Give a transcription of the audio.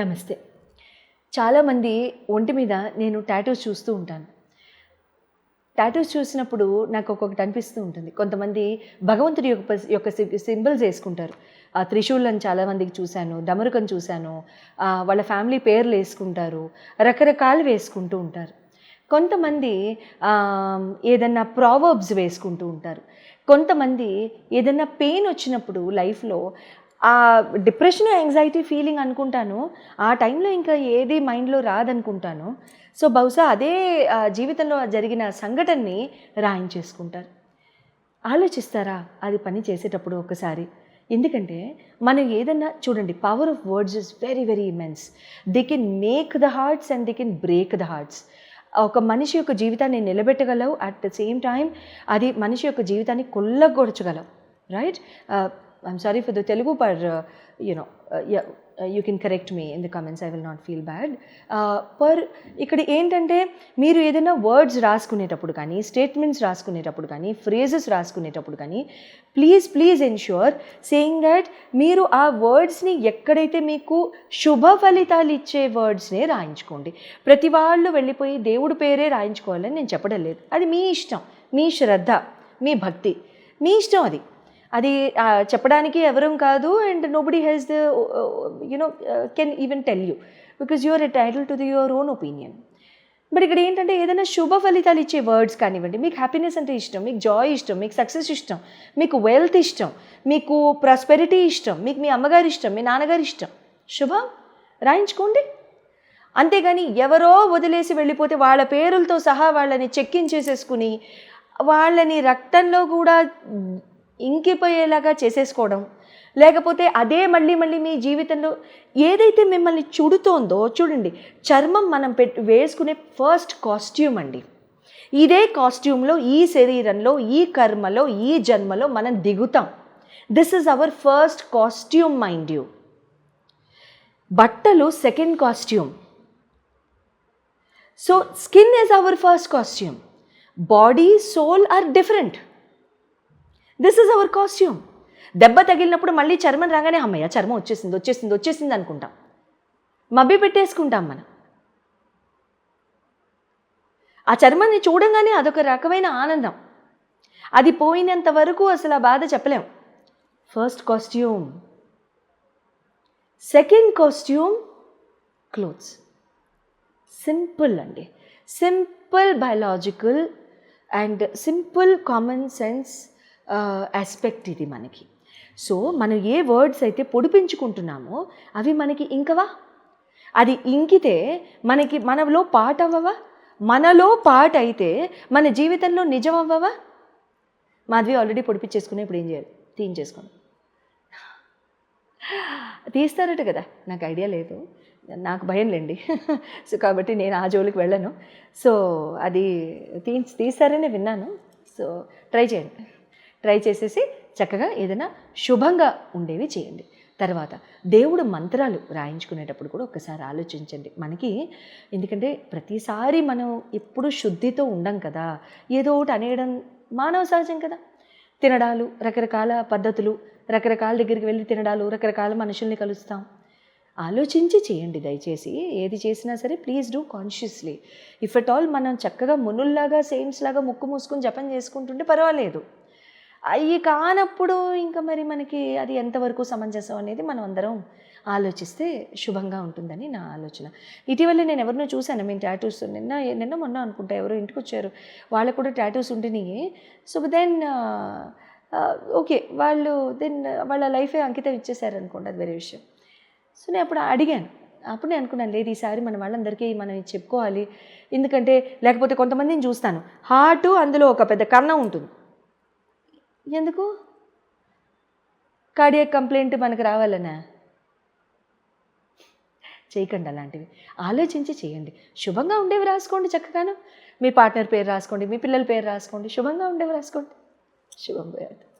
నమస్తే. చాలామంది ఒంటి మీద నేను టాటూస్ చూస్తూ ఉంటాను. టాటూస్ చూసినప్పుడు నాకు ఒక్కొక్కటి అనిపిస్తూ ఉంటుంది. కొంతమంది భగవంతుడి యొక్క యొక్క సింబల్స్ వేసుకుంటారు. ఆ త్రిశూలను చాలామందికి చూశాను డమరుకం చూశాను వాళ్ళ ఫ్యామిలీ పేర్లు వేసుకుంటారు రకరకాలు వేసుకుంటూ ఉంటారు. కొంతమంది ఏదన్నా ప్రావర్బ్స్ వేసుకుంటూ ఉంటారు. కొంతమంది ఏదన్నా పెయిన్ వచ్చినప్పుడు లైఫ్లో ఆ డిప్రెషన్ యాంగ్జైటీ ఫీలింగ్ అనుకుంటాను. ఆ టైంలో ఇంకా ఏది మైండ్లో రాదనుకుంటాను. సో బహుశా అదే జీవితంలో జరిగిన సంఘటనని రాయించేసుకుంటారు. ఆలోచిస్తారా? అది పని చేసేటప్పుడు ఒకసారి. ఎందుకంటే మనం ఏదన్నా చూడండి power of words is very very immense they can make the hearts and they can break the hearts ఒక మనిషి యొక్క జీవితాన్ని నిలబెట్టగలవు. అట్ ద సేమ్ టైం అది మనిషి యొక్క జీవితాన్ని కొల్లగొడచగలవు. Right I'm sorry for the Telugu per you know you can correct me in the comments I will not feel bad per ఇక్కడ ఏంటంటే మీరు ఏదైనా వర్డ్స్ రాసుకునేటప్పుడు కానీ స్టేట్మెంట్స్ రాసుకునేటప్పుడు కానీ ఫ్రేజెస్ రాసుకునేటప్పుడు కానీ please please ensure saying that మీరు ఆ వర్డ్స్ని ఎక్కడైతే మీకు శుభ ఫలితాలు ఇచ్చే వర్డ్స్నే రాయించుకోండి. ప్రతి వాళ్ళు వెళ్ళిపోయి దేవుడి పేరే రాయించుకోవాలని నేను చెప్పడం లేదు. అది మీ ఇష్టం మీ శ్రద్ధ మీ భక్తి మీ ఇష్టం అది. అది చెప్పడానికి ఎవరూ కాదు and nobody has the you know can even tell you because your title to the your own opinion but ఇక్కడ ఏంటంటే ఏదైనా శుభ ఫలితాలు ఇచ్చే వర్డ్స్ కానివ్వండి మీకు హ్యాపీనెస్ అంటే ఇష్టం మీకు జాయ్ ఇష్టం మీకు సక్సెస్ ఇష్టం మీకు వెల్త్ ఇష్టం మీకు ప్రాస్పెరిటీ ఇష్టం మీకు మీ అమ్మగారి ఇష్టం మీ నాన్నగారి ఇష్టం. శుభం? రాయించుకోండి. అంతేగాని ఎవరో వదిలేసి వెళ్ళిపోతే వాళ్ళ పేరులతో సహా వాళ్ళని చెక్కించేసేసుకుని వాళ్ళని రక్తంలో కూడా ఇంకిపోయేలాగా చేసేసుకోవడం. లేకపోతే అదే మళ్ళీ మళ్ళీ మీ జీవితంలో ఏదైతే మిమ్మల్ని చుడుతోందో చూడండి చర్మం మనం పెట్ వేసుకునే ఫస్ట్ కాస్ట్యూమ్ అండి. ఇదే కాస్ట్యూమ్లో ఈ శరీరంలో ఈ కర్మలో ఈ జన్మలో మనం దిగుతాం. This is our first costume mind you బట్టలు second costume so skin is our first costume body soul are different this is our costume దెబ్బ తగిలినప్పుడు మళ్ళీ చర్మం రాగానే అమ్మయ్య చర్మం వచ్చేసింది వచ్చేసింది వచ్చేసింది అనుకుంటాం. మబ్బి పెట్టేసుకుంటాం మనం. ఆ చర్మాన్ని చూడంగానే అదొక రకమైన ఆనందం. అది పోయినంత వరకు అసలు ఆ బాధ చెప్పలేం. First costume second costume clothes simple అండి. Simple biological and simple common sense aspect ఇది మనకి. సో మనం ఏ వర్డ్స్ అయితే పొడిపించుకుంటున్నామో అవి మనకి ఇంకవా? అది ఇంకితే మనకి మనలో పాట అవ్వవా మనలో పాట అయితే మన జీవితంలో నిజం అవ్వవా మాధవి ఆల్రెడీ పొడిపించేసుకుని ఇప్పుడు ఏం చేయాలి? తీయించేసుకోండి తీస్తారట కదా. నాకు ఐడియా లేదు. నాకు భయం లేండి. సో కాబట్టి నేను ఆ జోలికి వెళ్ళను. సో అది తీ తీస్తారని విన్నాను. సో ట్రై చేయండి. ట్రై చేసేసి చక్కగా ఏదైనా శుభంగా ఉండేవి చేయండి. తర్వాత దేవుడు మంత్రాలు రాయించుకునేటప్పుడు కూడా ఒకసారి ఆలోచించండి. మనకి ఎందుకంటే ప్రతిసారి మనం ఎప్పుడు శుద్ధితో ఉండం కదా ఏదో ఒకటి అనేయడం మానవ సహజం కదా. తినడాలు రకరకాల పద్ధతులు రకరకాల దగ్గరికి వెళ్ళి తినడాలు రకరకాల మనుషుల్ని కలుస్తాం. ఆలోచించి చేయండి దయచేసి. ఏది చేసినా సరే please do consciously. If at all మనం చక్కగా మునుల్లాగా సేమ్స్ లాగా ముక్కు మూసుకుని జపం చేసుకుంటుంటే పర్వాలేదు. అవి కానప్పుడు ఇంకా మరి మనకి అది ఎంతవరకు సమంజసం అనేది మనం అందరం ఆలోచిస్తే శుభంగా ఉంటుందని నా ఆలోచన. ఇటీవల నేను ఎవరినో చూశాను మేము టాటూస్ నిన్న నిన్న మొన్న అనుకుంటా ఎవరో ఇంటికి వచ్చారు. వాళ్ళకు కూడా టాటూస్ ఉంటున్నాయి సో దెన్ ఓకే వాళ్ళు దెన్ వాళ్ళ లైఫే అంకితం ఇచ్చేసారు అనుకోండి అది వేరే విషయం. సో నేను అప్పుడు అడిగాను. అప్పుడు నేను అనుకున్నాను లేదు ఈసారి మన వాళ్ళందరికీ మనం చెప్పుకోవాలి. ఎందుకంటే లేకపోతే కొంతమందిని చూస్తాను. హార్ట్ అందులో ఒక పెద్ద కన్నం ఉంటుంది. ఎందుకు? కార్డియక్ కంప్లైంట్ మనకు రావాలనా? చేయకండి అలాంటివి. ఆలోచించి చేయండి. శుభంగా ఉండేవి రాసుకోండి చక్కగాను. మీ పార్ట్నర్ పేరు రాసుకోండి మీ పిల్లల పేరు రాసుకోండి. శుభంగా ఉండేవి రాసుకోండి. శుభం పోయాడు.